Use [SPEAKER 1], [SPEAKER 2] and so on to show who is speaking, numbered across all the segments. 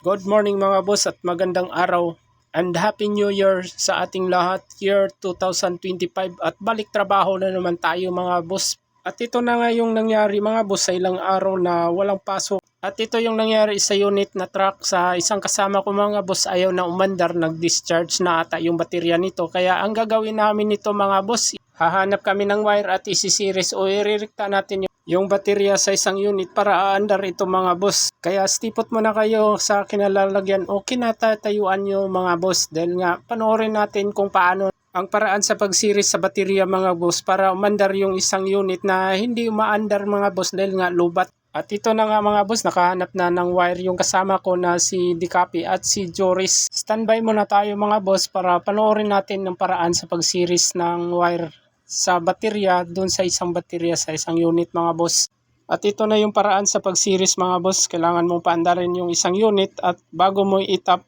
[SPEAKER 1] Good morning mga boss at magandang araw and Happy New Year sa ating lahat year 2025 at balik trabaho na naman tayo mga boss. At ito na nga yung nangyari mga boss sa ilang araw na walang pasok. At ito yung nangyari sa unit na truck sa isang kasama ko mga boss ayaw na umandar nag-discharge na ata yung baterya nito. Kaya ang gagawin namin nito mga boss hahanap kami ng wire at isisiris o iririkta natin yung yung baterya sa isang unit para aandar ito mga boss. Kaya stipot mo na kayo sa kinalalagyan o kinatatayuan nyo mga boss dahil nga panoorin natin kung paano ang paraan sa pagsiris sa baterya mga boss para umandar yung isang unit na hindi umaandar mga boss dahil nga lubat. At ito na nga mga boss, nakahanap na ng wire yung kasama ko na si Dikapi at si Joris. Standby muna tayo mga boss para panoorin natin ng paraan sa pagsiris ng wire sa baterya doon sa isang baterya sa isang unit mga boss. At ito na yung paraan sa pagsiris mga boss. Kailangan mong paandarin yung isang unit at bago mo itap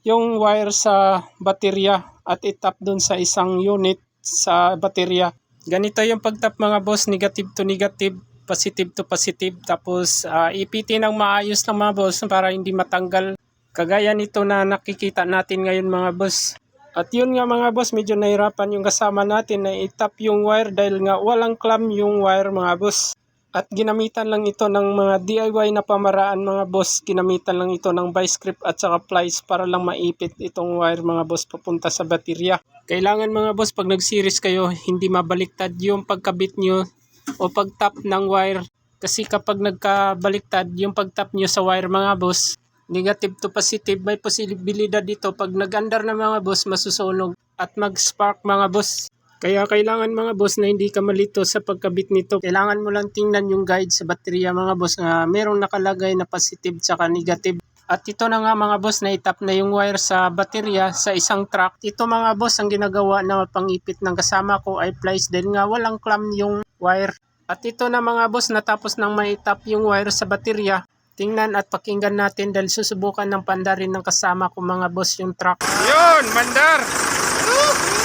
[SPEAKER 1] yung wire sa baterya at itap doon sa isang unit sa baterya. Ganito yung pagtap mga boss, negative to negative, positive to positive. Tapos uh, ipitin ng maayos ng mga boss para hindi matanggal. Kagaya nito na nakikita natin ngayon mga boss. At yun nga mga boss, medyo nahirapan yung kasama natin na itap yung wire dahil nga walang clamp yung wire mga boss. At ginamitan lang ito ng mga DIY na pamaraan mga boss. Ginamitan lang ito ng vice grip at saka plies para lang maipit itong wire mga boss papunta sa baterya. Kailangan mga boss pag nag-series kayo, hindi mabaliktad yung pagkabit nyo o pagtap ng wire. Kasi kapag nagkabaliktad yung pagtap nyo sa wire mga boss, negative to positive, may posibilidad dito pag nag-andar na mga boss masusunog at mag-spark mga boss. Kaya kailangan mga boss na hindi ka malito sa pagkabit nito. Kailangan mo lang tingnan yung guide sa baterya mga boss na merong nakalagay na positive tsaka negative. At ito na nga mga boss na itap na yung wire sa baterya sa isang truck. Ito mga boss ang ginagawa na pangipit ng kasama ko ay plies dahil nga walang clamp yung wire. At ito na mga boss natapos nang maitap yung wire sa baterya. Tingnan at pakinggan natin dahil susubukan ng pandarin ng kasama ko mga boss yung truck.
[SPEAKER 2] Yun, mandar. Ayos.